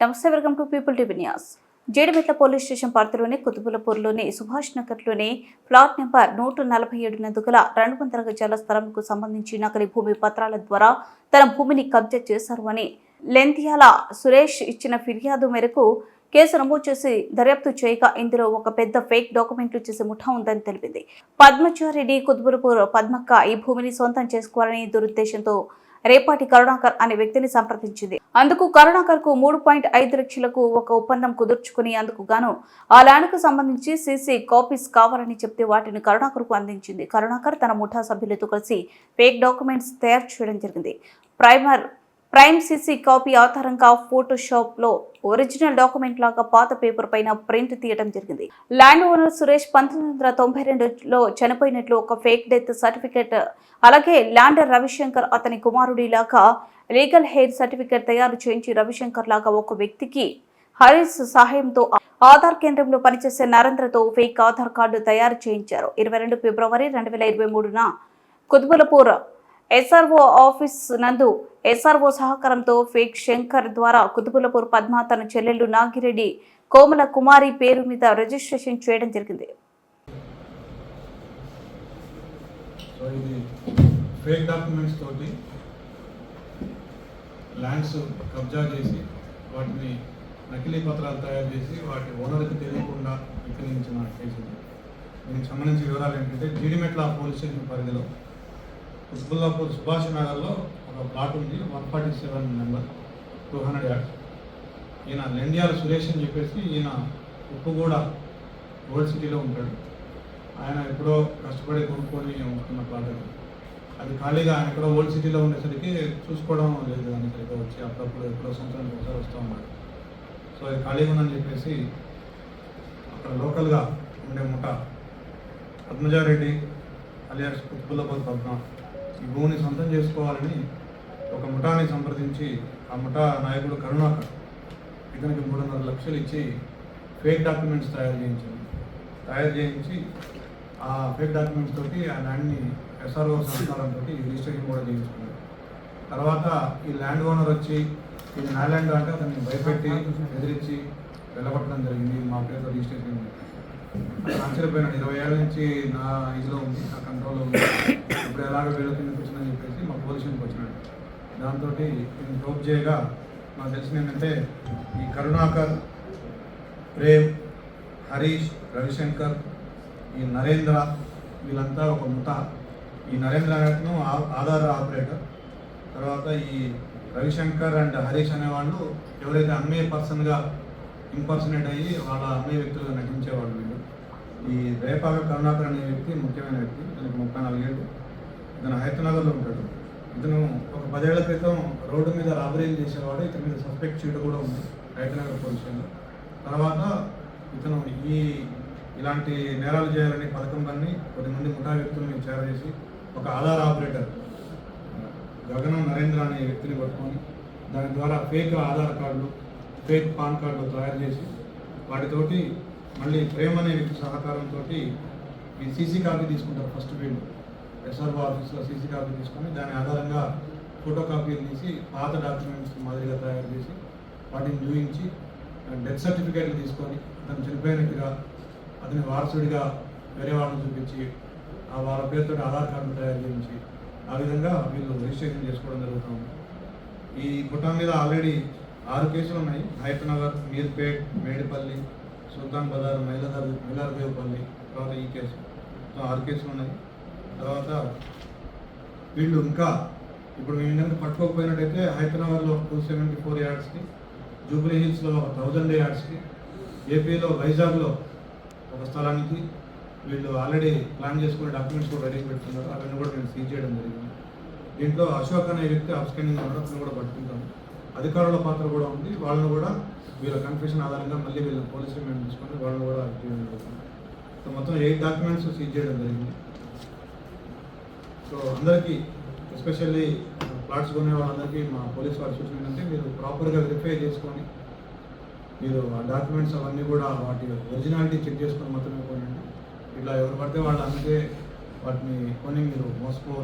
నమస్తే welcome to people TV news. Jeedimetla police station పరిధిలోని కుతుబులపూర్లోని సుభాష్ నగర్లోని ప్లాట్ నెంబర్ నూట నలభై ఏడు నందుగల రెండు వందల గజాల స్థలంకు సంబంధించి నకలి భూమి పత్రాల ద్వారా తన భూమిని కబ్జా చేశారు అని సురేష్ ఇచ్చిన ఫిర్యాదు మేరకు కేసు నమోదు చేసి దర్యాప్తు చేయగా ఇందులో ఒక పెద్ద ఫేక్ డాక్యుమెంట్లు చేసే ముఠా ఉందని తెలిపింది. పద్మచారెడ్డి కుతుబులపూర్ పద్మక్క ఈ భూమిని సొంతం చేసుకోవాలని దురుద్దేశంతో రేపాటి కరుణాకర్ అనే వ్యక్తిని సంప్రదించింది. అందుకు కరుణాకర్కు మూడు పాయింట్ ఐదు లక్షలకు ఒక ఒప్పందం కుదుర్చుకుని అందుకు గాను ఆ ల్యాండ్కు సంబంధించి సీసీ కాపీస్ కావాలని చెప్తే వాటిని కరుణాకర్కు అందించింది. కరుణాకర్ తన ముఠా సభ్యులతో కలిసి ఫేక్ డాక్యుమెంట్స్ తయారు చేయడం జరిగింది. ప్రైమర్ ప్రైమ్ సీసీ కాపీ ఆధారంగా ఫోటోషాప్లో ఒరిజినల్ డాక్యుమెంట్ లాగా పాత పేపర్ పైన ప్రింట్ తీయడం జరిగింది. ల్యాండ్ ఓనర్ సురేష్ పంతొమ్మిది వందల తొంభై రెండులో చనిపోయినట్లు ఒక ఫేక్ డెత్ సర్టిఫికేట్ అలాగే ల్యాండ్ రవిశంకర్ అతని కుమారుడి లాగా లీగల్ హెయిర్ సర్టిఫికేట్ తయారు చేయించి రవిశంకర్ లాగా ఒక వ్యక్తికి హరీష్ సహాయంతో ఆధార్ కేంద్రంలో పనిచేసే నరేంద్రతో ఫేక్ ఆధార్ కార్డు తయారు చేయించారు. ఇరవై రెండు ఫిబ్రవరి రెండు వేల ఇరవై మూడున కుతుబులపూర్ ఎస్ఆర్ఓ ఆఫీస్ నందు ఎస్ఆర్ఓ సహకారంతో ఫేక్ శంకర్ ద్వారా కుతుబులపూర్ పద్మ తన చెల్లెలు నాగిరెడ్డి కోమల కుమారి పేరు మీద రిజిస్ట్రేషన్ చేయడం జరిగింది. సో ఇది ఫేక్ డాక్యుమెంట్స్ తోటి ల్యాండ్స్ కబ్జా చేసి వాటిని నకిలీ పత్రాలు తయారు చేసి వాటి ఓనర్కి తెలియకుండా విక్రయించిన కేసు దీనికి సంబంధించిన వివరాలు ఏంటంటే జీడిమెట్ల పోలీస్ స్టేషన్ పరిధిలో కుత్బుల్లాపూర్ సుభాష్ నగర్లో ఒక ప్లాట్ ఉంది one forty seven number two hundred yards ఈయన లెండియాల సురేష్ అని చెప్పేసి ఈయన ఉప్పుగూడ ఓల్డ్ సిటీలో ఉంటాడు. ఆయన ఎప్పుడో కష్టపడి కొనుక్కొని ఉంటున్న ప్లాట్ అది. అది ఖాళీగా ఆయన ఎక్కడో ఓల్డ్ సిటీలో ఉండేసరికి చూసుకోవడం లేదు దాన్ని సరిగ్గా వచ్చి అప్పుడప్పుడు ఎప్పుడో సంవత్సరానికి ఒకసారి వస్తూ ఉన్నాడు. సో అది ఖాళీగా ఉందని చెప్పేసి అక్కడ లోకల్గా ఉండే ముఠ పద్మజారెడ్డి అలియాస్ కుత్బుల్లపతి పద్మ ఈ భూమిని సొంతం చేసుకోవాలని ఒక ముఠాని సంప్రదించి ఆ ముఠా నాయకుడు కరుణాకర్ ఇతనికి మూడున్నర లక్షలు ఇచ్చి ఫేక్ డాక్యుమెంట్స్ తయారు చేయించింది తయారు చేయించి ఆ ఫేక్ డాక్యుమెంట్స్ తోటి ఆ ల్యాండ్ని ఎస్ఆర్ఓ సహకారంతో రిజిస్ట్రేషన్ కూడా చేయించుకున్నాడు. తర్వాత ఈ ల్యాండ్ ఓనర్ వచ్చి ఇది నా ల్యాండ్ అంటే అతన్ని భయపెట్టి ఎదిరించి వెళ్ళగొట్టడం జరిగింది. మా పేరుతో రిజిస్ట్రేషన్ అతను ఆశ్చర్యపోయినాడు. ఇరవై ఏళ్ళ నుంచి నా ఇదిలో ఉంది నా కంట్రోల్లో ఉంది. ఇప్పుడు ఎలాగ వీళ్ళ కింద వచ్చిందని చెప్పేసి మా పొజిషన్కి వచ్చినాడు. దాంతో నేను ప్రోప్ చేయగా నాకు తెలిసిన ఏంటంటే ఈ కరుణాకర్ ప్రేమ్ హరీష్ రవిశంకర్ ఈ నరేంద్ర వీళ్ళంతా ఒక ముఠ. ఈ నరేంద్ర అనేటను ఆ- ఆధార్ ఆపరేటర్. తర్వాత ఈ రవిశంకర్ అండ్ హరీష్ అనేవాళ్ళు ఎవరైతే అమ్మే పర్సన్గా ఇంపర్సనేట్ అయ్యి వాళ్ళ అమ్మే వ్యక్తులుగా నటించేవాళ్ళు వీళ్ళు. ఈ రేపాక కరుణాకర్ అనే వ్యక్తి ముఖ్యమైన వ్యక్తి. దానికి ముప్పై నాలుగేళ్ళు ఇతను హైదరాబాద్లో ఉంటాడు. ఇతను ఒక పదేళ్ళ క్రితం రోడ్డు మీద రాబరీలు చేసేవాడు. ఇతని మీద సస్పెక్ట్ చీట కూడా ఉంది హైదరాబాద్ పోలీసులో తర్వాత ఇతను ఈ ఇలాంటి నేరాలు చేయాలని పథకం పని కొద్దిమంది ముఠా వ్యక్తులను చేర చేసి ఒక ఆధార్ ఆపరేటర్ గగనం నరేంద్ర అనే వ్యక్తిని పట్టుకొని దాని ద్వారా ఫేక్ ఆధార్ కార్డులు ఫేక్ పాన్ కార్డులు తయారు చేసి వాటితోటి మళ్ళీ ప్రేమ అనే వ్యక్తి సహకారంతో ఈ సీసీ కాపీ తీసుకుంటారు ఫస్ట్ వీళ్ళు. ఎస్ఆర్ఓ ఆఫీస్లో సీసీ కాపీ తీసుకొని దాని ఆధారంగా ఫోటో కాపీలు తీసి పాత డాక్యుమెంట్స్ మాదిరిగా తయారు చేసి వాటిని చూపించి డెత్ సర్టిఫికేట్లు తీసుకొని అతను చనిపోయినట్టుగా అతని వారసుడిగా వేరే వాళ్ళని చూపించి ఆ వాళ్ళ పేరుతో ఆధార్ కార్డు తయారు చేయించి ఆ విధంగా వీళ్ళు రిజిస్ట్రేషన్ చేసుకోవడం జరుగుతుంది ఈ గుట్ట మీద ఆల్రెడీ ఆరు కేసులు ఉన్నాయి. హైతనగర్ మీర్పేట్ మేడిపల్లి సుల్తాన్ బజార్ మైలదర్ మైలార్దేవపల్లి తర్వాత ఈ కేసు. సో ఆరు కేసులు ఉన్నాయి. తర్వాత వీళ్ళు ఇంకా ఇప్పుడు మేము ఏంటంటే పట్టుకోకపోయినట్టయితే హైదరాబాద్లో టూ సెవెంటీ ఫోర్ యార్డ్స్కి జూబ్లీ హిల్స్లో ఒక థౌజండ్ యార్డ్స్కి ఏపీలో వైజాగ్లో ఒక స్థలానికి వీళ్ళు ఆల్రెడీ ప్లాన్ చేసుకునే డాక్యుమెంట్స్ కూడా రెడీ పెడుతున్నారు అవన్నీ కూడా మేము సీజ్ చేయడం జరిగింది. దీంట్లో అశోక్ అనే వ్యక్తి అబ్స్కెండింగ్ ఉన్నాడు. అతను కూడా పట్టుకుంటాం అధికారుల పాత్ర కూడా ఉంది. వాళ్ళని కూడా వీళ్ళ కన్ఫ్యూషన్ ఆధారంగా మళ్ళీ వీళ్ళ పోలీస్ మేము తీసుకొని వాళ్ళని కూడా అరెస్ట్ చేయడం జరుగుతుంది. సో మొత్తం ఎయిట్ డాక్యుమెంట్స్ సీజ్ చేయడం జరిగింది. సో అందరికీ ఎస్పెషల్లీ ప్లాట్స్ కొనే వాళ్ళందరికీ మా పోలీస్ వారు సూచన ఏంటంటే మీరు ప్రాపర్గా వెరిఫై చేసుకొని మీరు ఆ డాక్యుమెంట్స్ అవన్నీ కూడా వాటి ఒరిజినాలిటీ చెక్ చేసుకొని మాత్రమే కొనండి. ఇట్లా ఎవరు పడితే వాళ్ళు అందుకే వాటిని కొని మీరు మోసపో